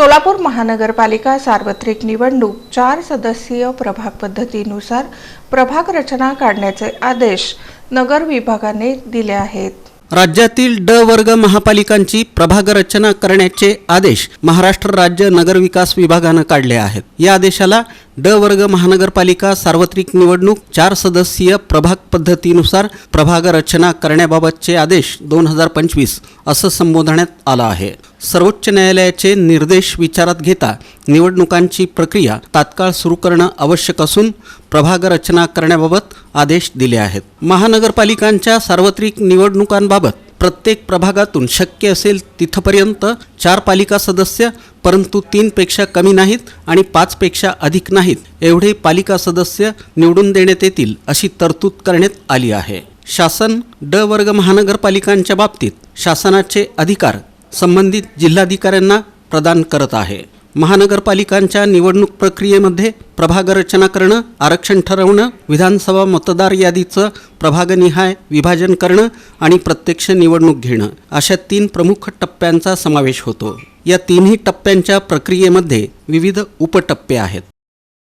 सोलापूर महानगरपालिका सार्वत्रिक निवडणूक चार सदस्यीय प्रभाग पद्धतीनुसार प्रभाग रचना काढण्याचे आदेश नगर विभागाने दिले आहेत. राज्यातील ड वर्ग महापालिकांची प्रभाग रचना करण्याचे आदेश महाराष्ट्र राज्य नगर विकास विभागानं काढले आहेत. या आदेशाला ड वर्ग महानगरपालिका सार्वत्रिक निवडणूक चार सदस्यीय प्रभाग पद्धतीनुसार प्रभाग रचना करण्याबाबतचे आदेश दोन हजार पंचवीस असं संबोधण्यात आलं आहे. सर्वोच्च न्यायालयाचे निर्देश विचारात घेता निवडणुकांची प्रक्रिया तात्काळ सुरू करणं आवश्यक असून प्रभाग रचना करण्याबाबत आदेश दिले आहेत. महानगरपालिकांच्या सार्वत्रिक निवडणुकांबाबत प्रत्येक प्रभागातून शक्य असेल तिथपर्यंत चार पालिका सदस्य परंतु तीनपेक्षा कमी नाहीत आणि पाचपेक्षा अधिक नाहीत. एवढे पालिका सदस्य निवडून देण्यात येतील अशी तरतूद करण्यात आली आहे. शासन ड वर्ग महानगरपालिकांच्या बाबतीत शासनाचे अधिकार संबंधित जिल्हाधिकाऱ्यांना प्रदान करत आहे. महानगरपालिकांच्या निवडणूक प्रक्रियेमध्ये प्रभाग रचना करणं आरक्षण ठरवणं विधानसभा मतदार यादीचं प्रभागनिहाय विभाजन करणं आणि प्रत्यक्ष निवडणूक घेणं अशा तीन प्रमुख टप्प्यांचा समावेश होतो. या तिन्ही टप्प्यांच्या प्रक्रियेमध्ये विविध उपटप्पे आहेत.